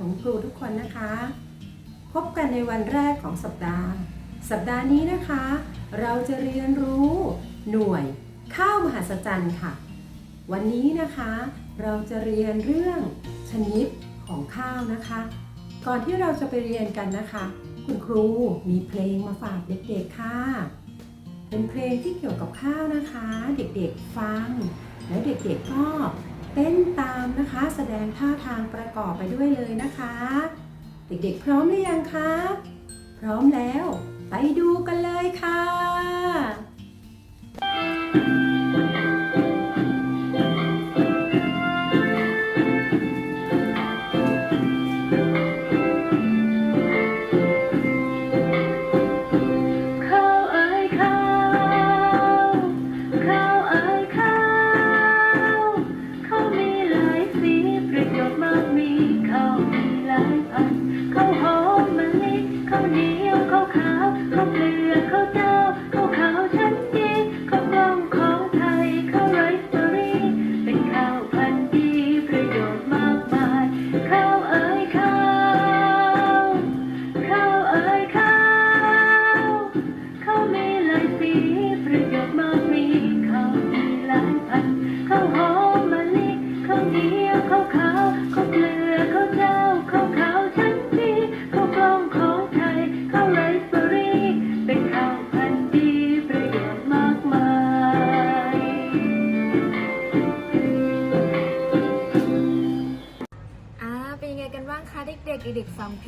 ของครูทุกคนนะคะ พบกันในวันแรกของสัปดาห์ สัปดาห์นี้นะคะ เราจะเรียนรู้ หน่วยข้าวมหัศจรรย์ค่ะ วันนี้นะคะ เราจะเรียนเรื่องชนิดของข้าวนะคะ ก่อนที่เราจะไปเรียนกันนะคะ คุณครูมีเพลงมาฝากเด็กๆค่ะ เป็นเพลงที่เกี่ยวกับข้าวนะคะ เด็กๆฟัง แล้วเด็กๆก็ เต้นตามนะคะ แสดงท่าทางประกอบไปด้วยเลยนะคะ เด็กๆพร้อมหรือยังคะ พร้อมแล้ว ไปดูกันเลยค่ะ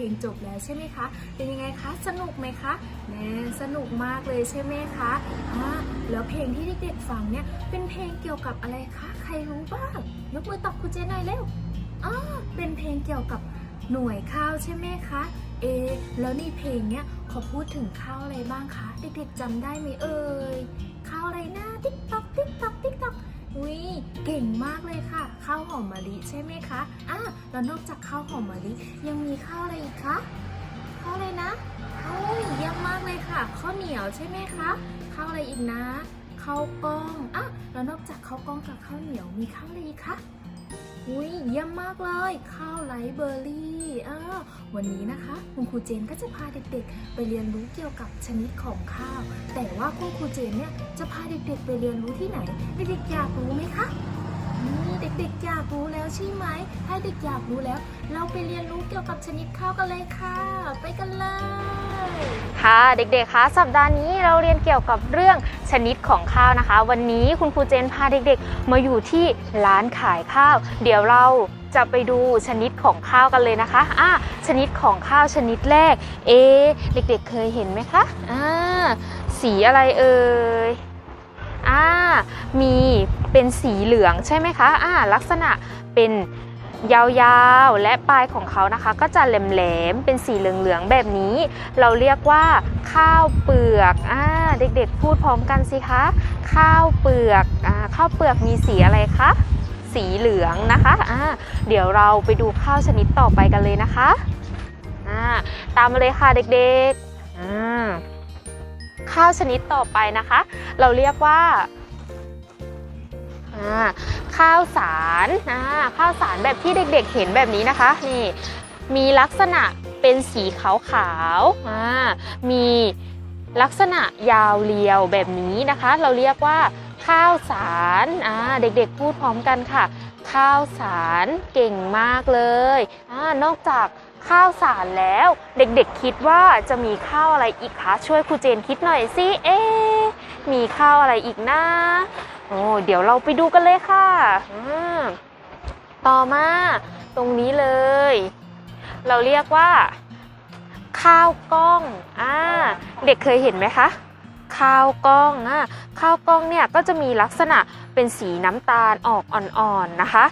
ลงจบแล้วใช่ไหมคะ เป็นยังไงคะ สนุกไหมคะแน่สนุกมากเลยใช่ไหมคะอ่าแล้วเพลงที่เด็กๆฟังเนี่ย เป็นเพลงเกี่ยวกับอะไรคะ ใครรู้บ้าง ยกมือตอบคุณเจนหน่อยเร็วอ่าเป็นเพลงเกี่ยวกับหน่วยข้าวใช่ไหมคะ เอ แล้วในเพลงเนี่ยเขาพูดถึงข้าวอะไรบ้างคะ เด็กๆจำได้ไหมเอ่ย ข้าวอะไรนะ ติ๊กต๊อก ติ๊กต๊อก ติ๊กต๊อก อุ้ยเก่งมากเลยค่ะ ข้าวหอมมะลิใช่ไหมคะอะแล้วนอกจากข้าวหอมมะลิยังมีข้าวอะไรอีกคะข้าวอะไรนะโอ้ยเยี่ยมมากเลยค่ะ ข้าวเหนียวใช่ไหมคะข้าวอะไรอีกนะข้าวกล้องอะแล้วนอกจากข้าวกล้องกับข้าวเหนียวมีข้าวอะไรอีกคะ อุ้ยเยี่ยมมากเลยข้าวไรซ์เบอร์รี่อ่าวันนี้นะคะคุณครูเจนก็จะพาเด็กๆ ไปเรียนรู้เกี่ยวกับชนิดของข้าว แต่ว่าคุณครูเจนเนี่ยจะพาเด็กๆ ไปเรียนรู้ที่ไหนเด็กๆอยากรู้ไหมคะนี่ ด็กอยากรู้แล้วใช่ไหมถ้าเด็กอยากรู้แล้ว เราไปเรียนรู้เกี่ยวกับชนิดข้าวกันเลยค่ะ ไปกันเลย ค่ะเด็กๆคะสัปดาห์นี้เราเรียนเกี่ยวกับเรื่องชนิดของข้าวนะคะ วันนี้คุณครูเจนพาเด็กๆ มาอยู่ที่ร้านขายข้าว เดี๋ยวเราจะไปดูชนิดของข้าวกันเลยนะคะอะชนิดของข้าวชนิดแรก เอ เด็กๆเคยเห็นไหมคะอ่าสีอะไรเอ่ย อ่ามีเป็นสีเหลืองใช่ไหมคะอ่าลักษณะเป็นยาวๆ และปลายของเขานะคะ ก็จะแหลมๆ เป็นสีเหลืองๆ แบบนี้ เราเรียกว่า ข้าวเปลือกอ่าเด็กๆ พูดพร้อมกันสิคะ ข้าวเปลือกอ่าข้าวเปลือกมีสีอะไรคะ สีเหลืองนะคะอ่าเดี๋ยวเราไปดูข้าวชนิดต่อไปกันเลยนะคะอ่าตามมาเลยค่ะเด็กๆอ่า ข้าวชนิดต่อไปนะคะ เราเรียกว่าข้าวสารอ่าข้าวสารแบบที่เด็กๆเห็นแบบนี้นะคะนี่มีลักษณะเป็นสีขาวๆามีลักษณะยาวเรียวแบบนี้นะคะ เราเรียกว่าข้าวสาราเด็กๆพูดพร้อมกันค่ะ ข้าวสารเก่งมากเลยอนอกจาก ข้าวสารแล้ว เด็กๆคิดว่าจะมีข้าวอะไรอีกคะช่วยครูเจนคิดหน่อยสิเอ๊มีข้าวอะไรอีกนะโอ้เดี๋ยวเราไปดูกันเลยค่ะอืมต่อมาตรงนี้เลย เราเรียกว่า ข้าวกล้องอ่าเด็กเคยเห็นไหมคะข้าวกล้องอะข้าวกล้องเนี่ยก็จะมีลักษณะเป็นสีน้ำตาลออกอ่อนๆนะคะ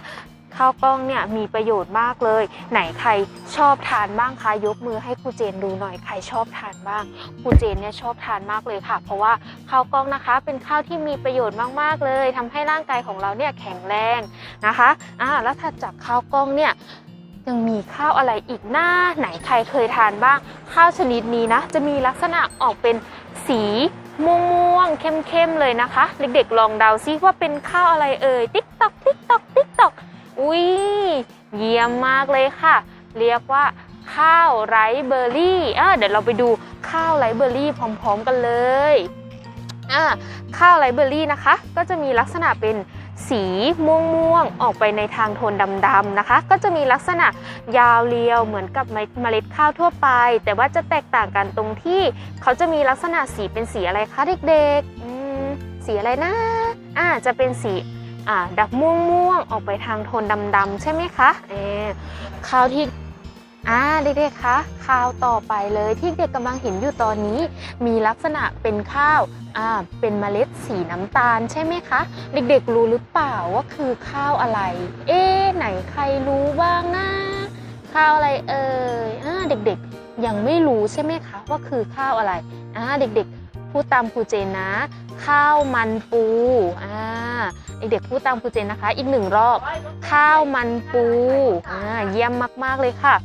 ข้าวกล้องเนี่ยมีประโยชน์มากเลย ไหนใครชอบทานบ้างคะยกมือให้ครูเจนดูหน่อยใครชอบทานบ้างครูเจนเนี่ยชอบทานมากเลยค่ะ เพราะว่าข้าวกล้องนะคะ เป็นข้าวที่มีประโยชน์มากๆเลยทำให้ร่างกายของเราเนี่ยแข็งแรงนะคะอ่าแล้วถัดจากข้าวกล้องเนี่ยยังมีข้าวอะไรอีกหน้าไหนใครเคยทานบ้าง ข้าวชนิดนี้นะ จะมีลักษณะออกเป็นสีม่วงๆเข้มๆเลยนะคะ เด็กๆลองเดาซิว่าเป็นข้าวอะไรเอ่ยติ๊กตอกติ๊ก อุ้ยเยี่ยมมากเลยค่ะ เรียกว่าข้าวไรเบอร์รี่อะเดี๋ยวเราไปดูข้าวไรเบอร์รี่พร้อม ๆ กันเลยอะข้าวไรเบอร์รี่นะคะ ก็จะมีลักษณะเป็นสีม่วงๆออกไปในทางโทนดำๆนะคะ ก็จะมีลักษณะยาวเรียวเหมือนกับเมล็ดข้าวทั่วไป แต่ว่าจะแตกต่างกันตรงที่เขาจะมีลักษณะสีเป็นสีอะไรคะเด็กๆสีอะไรนะอ่าจะเป็นสี อ่าดักม่วงม่วงๆออกไปทางโทนดำๆใช่ไหมคะเออข้าวที่อ่าเด็กๆคะข้าวต่อไปเลยที่เด็กกำลังเห็นอยู่ตอนนี้ มีลักษณะเป็นข้าวอ่าเป็นเมล็ดสีน้ำตาลใช่ไหมคะ เด็กๆรู้หรือเปล่าว่าคือข้าวอะไร เอ๊ไหนใครรู้บ้างนะข้าวอะไรเอ่ยอ่าเด็กๆยังไม่รู้ใช่ไหมคะว่าคือข้าวอะไรอ่าเด็กๆพูดตามครูเจนนะ ข้าวมันปูอ่า เด็กๆพูดตามครูเจนนะคะ อีกหนึ่งรอบ ข้าวมันปูอ่าเยี่ยมมากๆเลยค่ะ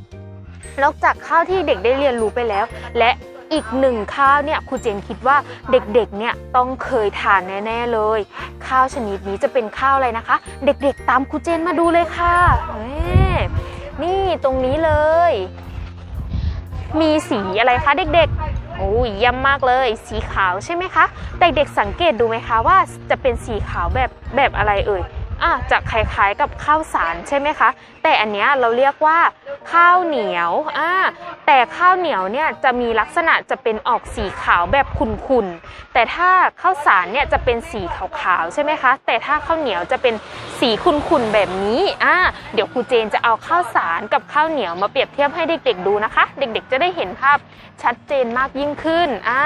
นอกจากข้าวที่เด็กได้เรียนรู้ไปแล้ว และอีกหนึ่งข้าวเนี่ยครูเจนคิดว่าเด็กๆเนี่ยต้องเคยทานแน่ๆเลย ข้าวชนิดนี้จะเป็นข้าวอะไรนะคะ เด็กๆตามครูเจนมาดูเลยค่ะนี่ตรงนี้เลย มีสีอะไรคะเด็กๆ โอ้ยเยี่ยมมากเลย สีขาวใช่ไหมคะแต่เด็กสังเกตดูไหมคะว่าจะเป็นสีขาวแบบแบบอะไรเอ่ยอะจะคล้ายๆกับข้าวสารใช่ไหมคะ แต่อันเนี้ยเราเรียกว่าข้าวเหนียวอ่าแต่ข้าวเหนียวเนี่ยจะมีลักษณะจะเป็นออกสีขาวแบบขุ่นๆแต่ถ้าข้าวสารเนี่ยจะเป็นสีขาวๆใช่ไหมคะ แต่ถ้าข้าวเหนียวจะเป็น สีขุ่นๆแบบนี้อ่าเดี๋ยวครูเจนจะเอาข้าวสารกับข้าวเหนียวมาเปรียบเทียบให้เด็กๆดูนะคะ เด็กๆจะได้เห็นภาพชัดเจนมากยิ่งขึ้นอ่า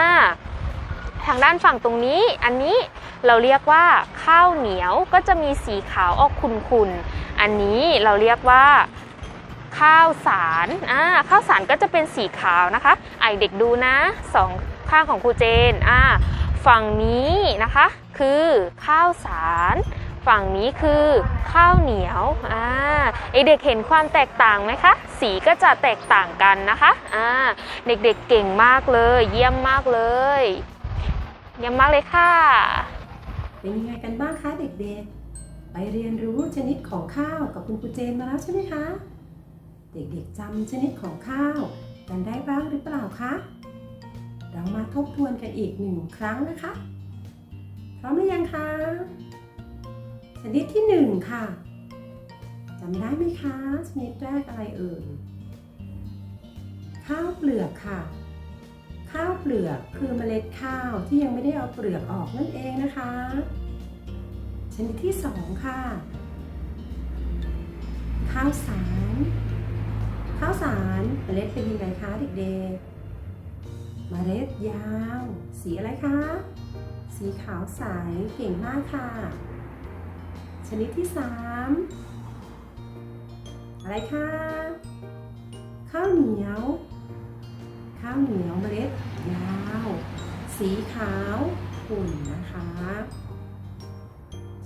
ทางด้านฝั่งตรงนี้ อันนี้เราเรียกว่าข้าวเหนียวก็จะมีสีขาวออกขุ่นๆอันนี้เราเรียกว่าข้าวสารอ่าข้าวสารก็จะเป็นสีขาวนะคะ ไอเด็กดูนะสองข้างของครูเจนอ่าฝั่งนี้นะคะ คือข้าวสาร ฝั่งนี้คือข้าวเหนียวอ่าเด็กๆเห็นความแตกต่างไหมคะ สีก็จะแตกต่างกันนะคะอ่าเด็กๆเก่งมากเลย เยี่ยมมากเลย เยี่ยมมากเลยค่ะ เป็นยังไงกันบ้างคะเด็กๆ ไปเรียนรู้ชนิดของข้าวกับคุณครูเจนมาแล้วใช่ไหมคะ เด็กๆจำชนิดของข้าวกันได้บ้างหรือเปล่าคะ เรามาทบทวนกันอีกหนึ่งครั้งนะคะ พร้อมหรือยังคะ ชนิดที่หนึ่งค่ะจำได้ไหมคะชนิดแรกอะไรเอ่ยข้าวเปลือกค่ะ ข้าวเปลือกคือเมล็ดข้าวที่ยังไม่ได้เอาเปลือกออกนั่นเองนะคะ ชนิดที่สองค่ะ ข้าวสารข้าวสารเมล็ดเป็นยังไงคะเด็กๆ เมล็ดยาว สีอะไรคะ สีขาวใสเก่งมากค่ะ ชนิดที่สามอะไรคะ ข้าวเหนียว ข้าวเหนียวเมล็ดยาว สีขาวขุ่นนะคะ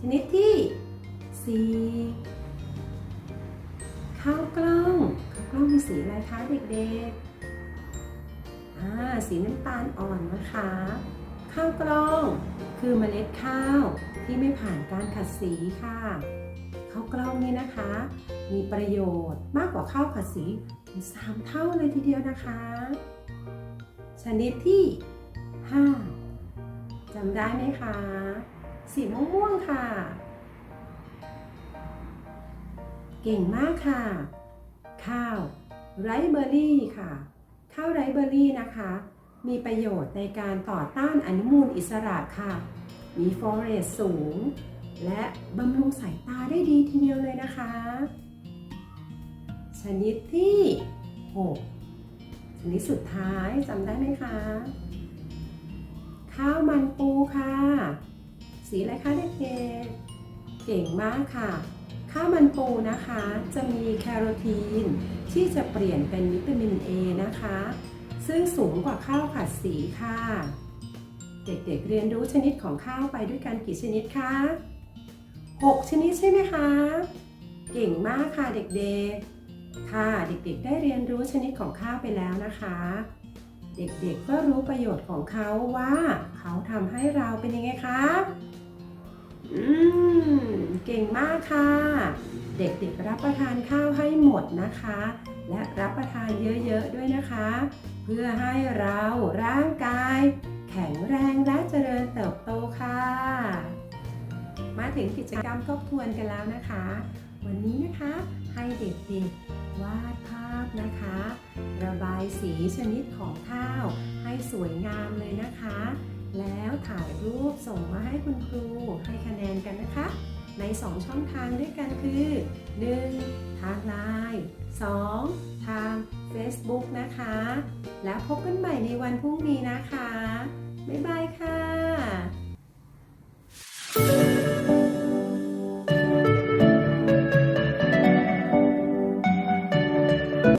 ชนิดที่สี่ข้าวกล้อง ข้าวกล้องมีสีอะไรคะเด็กๆ อ่า สีน้ำตาลอ่อนนะคะ ข้าวกล้องคือเมล็ดข้าวที่ไม่ผ่านการขัดสีค่ะ ข้าวกล้องนี่นะคะ มีประโยชน์มากกว่าข้าวขัดสีถึงสามเท่าเลยทีเดียวนะคะ ชนิดที่ 5จำได้ไหมคะ สีม่วงๆค่ะ เก่งมากค่ะ ข้าวไรเบอร์รี่ค่ะ ข้าวไรเบอร์รี่นะคะ มีประโยชน์ในการต่อต้านอนุมูลอิสระค่ะ มีฟอเรสสูง และบำรุงสายตาได้ดีทีเดียวเลยนะคะ ชนิดที่ 6 ชนิดสุดท้ายจำได้ไหมคะ ข้าวมันปูค่ะ สีอะไรคะเด็กๆเก่งมากค่ะข้าวมันปูนะคะ จะมีแคโรทีนที่จะเปลี่ยนเป็นวิตามิน A นะคะ ซึ่งสูงกว่าข้าวผัดสีค่ะ เด็กๆเรียนรู้ชนิดของข้าวไปด้วยกันกี่ชนิดคะ 6 ชนิดใช่ไหมคะ เก่งมากค่ะเด็กๆ ค่ะเด็กๆ ได้เรียนรู้ชนิดของข้าวไปแล้วนะคะ เด็กๆก็รู้ประโยชน์ของเขาว่า เขาทำให้เราเป็นยังไงคะอืมเก่งมากค่ะ เด็กๆรับประทานข้าวให้หมดนะคะ และรับประทานเยอะๆด้วยนะคะ เพื่อให้เราร่างกาย แข็งแรงและเจริญเติบโตค่ะ มาถึงกิจกรรมทบทวนกันแล้วนะคะ วันนี้นะคะให้เด็กๆวาดภาพนะคะ ระบายสีชนิดของข้าวให้สวยงามเลยนะคะ แล้วถ่ายรูปส่งมาให้คุณครูให้คะแนนกันนะคะ ใน 2 ช่องทางด้วยกันคือ 1. ทางไลน์ 2. ทาง Facebook นะคะ แล้วพบกันใหม่ในวันพรุ่งนี้นะคะ บ๊ายบายค่ะ